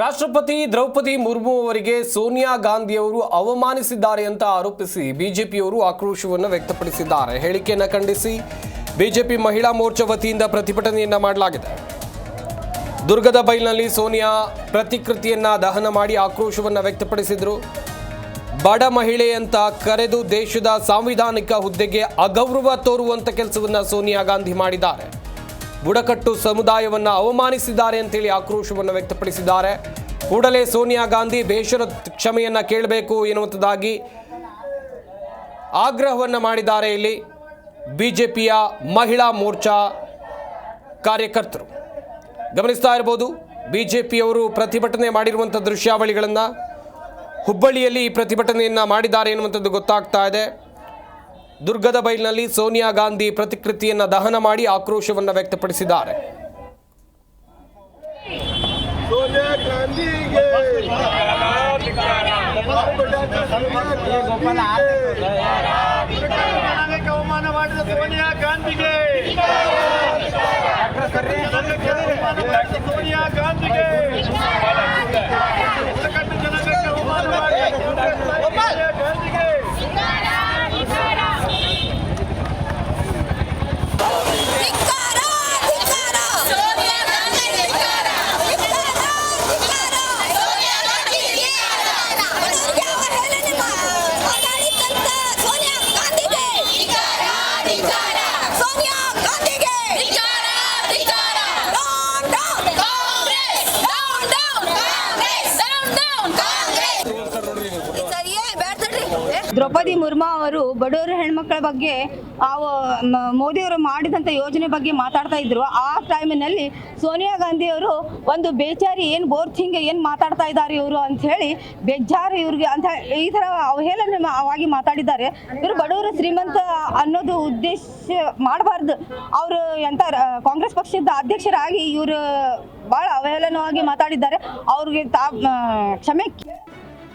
ರಾಷ್ಟ್ರಪತಿ ದ್ರೌಪದಿ ಮುರ್ಮು ಅವರಿಗೆ ಸೋನಿಯಾ ಗಾಂಧಿಯವರು ಅವಮಾನಿಸಿದ್ದಾರೆ ಅಂತ ಆರೋಪಿಸಿ ಬಿಜೆಪಿಯವರು ಆಕ್ರೋಶವನ್ನು ವ್ಯಕ್ತಪಡಿಸಿದ್ದಾರೆ. ಹೇಳಿಕೆಯನ್ನು ಖಂಡಿಸಿ ಬಿಜೆಪಿ ಮಹಿಳಾ ಮೋರ್ಚಾ ವತಿಯಿಂದ ಪ್ರತಿಭಟನೆಯನ್ನು ಮಾಡಲಾಗಿದೆ. ದುರ್ಗದ ಬೈಲ್ನಲ್ಲಿ ಸೋನಿಯಾ ಪ್ರತಿಕೃತಿಯನ್ನ ದಹನ ಮಾಡಿ ಆಕ್ರೋಶವನ್ನು ವ್ಯಕ್ತಪಡಿಸಿದರು. ಬಡ ಮಹಿಳೆ ಅಂತ ಕರೆದು ದೇಶದ ಸಾಂವಿಧಾನಿಕ ಹುದ್ದೆಗೆ ಅಗೌರವ ತೋರುವಂತ ಕೆಲಸವನ್ನು ಸೋನಿಯಾ ಗಾಂಧಿ ಮಾಡಿದ್ದಾರೆ. ಬುಡಕಟ್ಟು ಸಮುದಾಯವನ್ನ ಅವಮಾನಿಸಿದ್ದಾರೆ ಅಂತೇಳಿ ಆಕ್ರೋಶವನ್ನು ವ್ಯಕ್ತಪಡಿಸಿದ್ದಾರೆ. ಕೂಡಲೇ ಸೋನಿಯಾ ಗಾಂಧಿ ಬೇಷರ ಕ್ಷಮೆಯನ್ನ ಕೇಳಬೇಕು ಎನ್ನುವಂಥದ್ದಾಗಿ ಆಗ್ರಹವನ್ನು ಮಾಡಿದ್ದಾರೆ ಇಲ್ಲಿ ಬಿಜೆಪಿಯ ಮಹಿಳಾ ಮೋರ್ಚಾ ಕಾರ್ಯಕರ್ತರು. ಗಮನಿಸ್ತಾ ಇರ್ಬೋದು ಬಿಜೆಪಿಯವರು ಪ್ರತಿಭಟನೆ ಮಾಡಿರುವಂಥ ದೃಶ್ಯಾವಳಿಗಳನ್ನು ಹುಬ್ಬಳ್ಳಿಯಲ್ಲಿ ಈ ಪ್ರತಿಭಟನೆಯನ್ನು ಮಾಡಿದ್ದಾರೆ ಎನ್ನುವಂಥದ್ದು ಗೊತ್ತಾಗ್ತಾ ಇದೆ. ದುರ್ಗದ ಬೈಲ್ನಲ್ಲಿ ಸೋನಿಯಾ ಗಾಂಧಿ ಪ್ರತಿಕೃತಿಯನ್ನು ದಹನ ಮಾಡಿ ಆಕ್ರೋಶವನ್ನು ವ್ಯಕ್ತಪಡಿಸಿದ್ದಾರೆ. ಸೋನಿಯಾ ಗಾಂಧಿಗೆ ಬುಡಕಟ್ಟು ಜನಾಂಗಕ್ಕೆ ಅವಮಾನ ಮಾಡಿದ ಸೋನಿಯಾ ಗಾಂಧಿಗೆ ಧಿಕ್ಕಾರ ಧಿಕ್ಕಾರ ಸೋನಿಯಾ ಗಾಂಧಿ ಧಿಕ್ಕಾರ ಧಿಕ್ಕಾರ ಧಿಕ್ಕಾರ ಸೋನಿಯಾ ಗಾಂಧಿ ಧಿಕ್ಕಾರ ಬಡವರಿಗೆ ಅವಹೇಳನ ಮಾಡಿದಂತ ಸೋನಿಯಾ ಗಾಂಧಿಗೆ ಧಿಕ್ಕಾರ ಧಿಕ್ಕಾರ ಸೋನಿಯಾ ಗಾಂಧಿಗೆ ಧಿಕ್ಕಾರ ಧಿಕ್ಕಾರ down down Congress down down Congress down down Congress ಸರಿಯೇ ಬೇಡ್ತಡ್ರಿ ದ್ರೌಪದಿ ಮುರ್ಮಾ ಅವರು ಬಡವರ ಹೆಣ್ಮಕ್ಳ ಬಗ್ಗೆ ಮೋದಿಯವರು ಮಾಡಿದಂಥ ಯೋಜನೆ ಬಗ್ಗೆ ಮಾತಾಡ್ತಾ ಇದ್ರು. ಆ ಟೈಮಿನಲ್ಲಿ ಸೋನಿಯಾ ಗಾಂಧಿ ಅವರು ಒಂದು ಬೇಚಾರಿ ಏನು ಬೋರ್ಥಿಂಗ್ ಏನು ಮಾತಾಡ್ತಾ ಇದ್ದಾರೆ ಇವರು ಅಂತ ಹೇಳಿ ಬೇಜಾರು ಇವ್ರಿಗೆ ಅಂತ ಈ ಥರ ಅವಹೇಳನ ವಾಗಿ ಮಾತಾಡಿದ್ದಾರೆ. ಇವರು ಬಡವರು ಶ್ರೀಮಂತ ಅನ್ನೋದು ಉದ್ದೇಶ ಮಾಡಬಾರ್ದು. ಅವರು ಎಂತ ಕಾಂಗ್ರೆಸ್ ಪಕ್ಷದ ಅಧ್ಯಕ್ಷರಾಗಿ ಇವರು ಭಾಳ ಅವಹೇಳನವಾಗಿ ಮಾತಾಡಿದ್ದಾರೆ. ಅವ್ರಿಗೆ ತಾ ಕ್ಷಮೆ